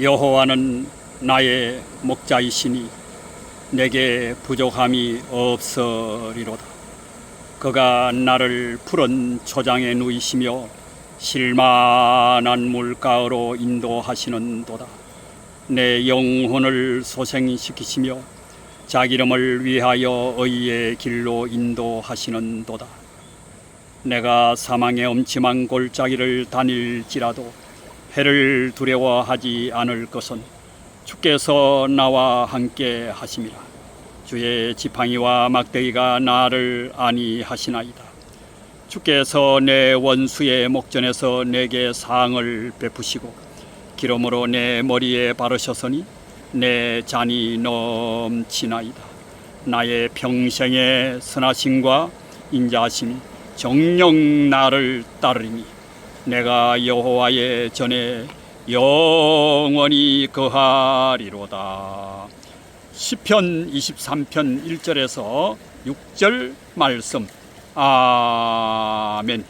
여호와는 나의 목자이시니 내게 부족함이 없으리로다. 그가 나를 푸른 초장에 누이시며 실만한 물가로 인도하시는도다. 내 영혼을 소생시키시며 자기 이름을 위하여 의의 길로 인도하시는도다. 내가 사망의 엄침한 골짜기를 다닐지라도 해를 두려워하지 않을 것은 주께서 나와 함께 하심이라. 주의 지팡이와 막대기가 나를 안위하시나이다. 주께서 내 원수의 목전에서 내게 상을 베푸시고 기름으로 내 머리에 바르셨으니 내 잔이 넘치나이다. 나의 평생의 선하심과 인자하심이 정령 나를 따르리니 내가 여호와의 전에 영원히 거하리로다. 시편 23편 1절에서 6절 말씀. 아멘.